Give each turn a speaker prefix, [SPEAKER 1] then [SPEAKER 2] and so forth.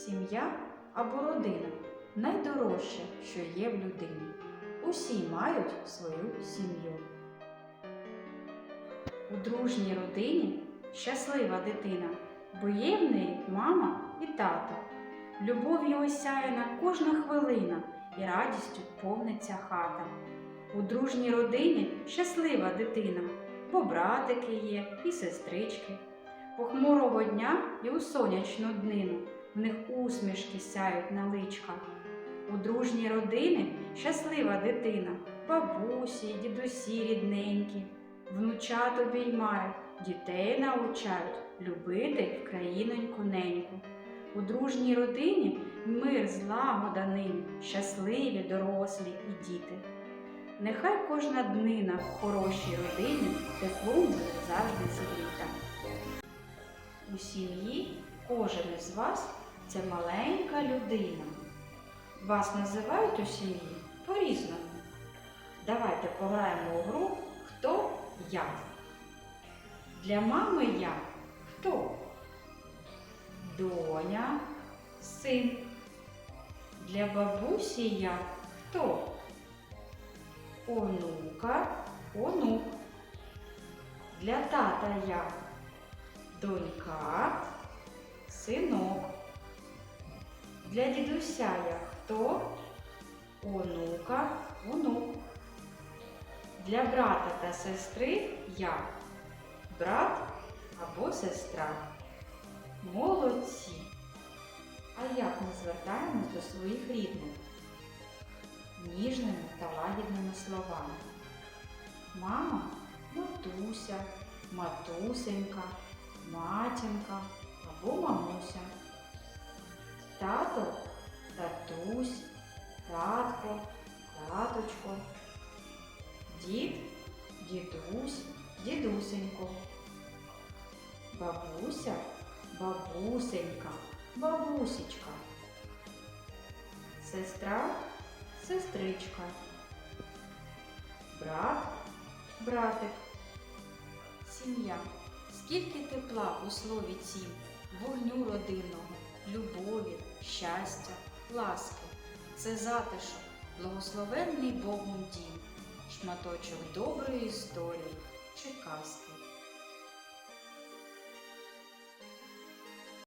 [SPEAKER 1] Сім'я або родина найдорожче, що є в людині. Усі мають свою сім'ю. У дружній родині щаслива дитина, бо є в неї мама і тато. Любов'ю осяяна кожна хвилина і радістю повниться хата. У дружній родині щаслива дитина, бо братики є і сестрички. Похмурого дня і у сонячну днину в них усмішки сяють на личках. У дружній родині щаслива дитина, бабусі, дідусі рідненькі, внучат обіймають, дітей научають любити країноньку неньку. У дружній родині мир злагода нині, щасливі дорослі і діти. Нехай кожна днина в хорошій родині теплом буде завжди зігріта. У сім'ї кожен із вас це маленька людина. Вас називають у сім'ї по-різному. Давайте пограємо у гру Хто я. Для мами я хто? Доня, син. Для бабусі я хто? Онука, онук. Для тата я донька, синок. Для дідуся я хто? Онука, онук. Для брата та сестри я брат або сестра. Молодці! А як ми звертаємось до своїх рідних? Ніжними та лагідними словами. Мама матуся, матусенька, матінка або мамуся. Тато татусь, татко, таточко. Дід, дідусь, дідусенько. Бабуся, бабусенька, бабусечка. Сестра, сестричка. Брат, братик. Сім'я. Скільки тепла у слові цім, вогню родинного, любові, щастя, ласки. Це затишок, благословенний Богом дім, шматочок доброї історії чи казки.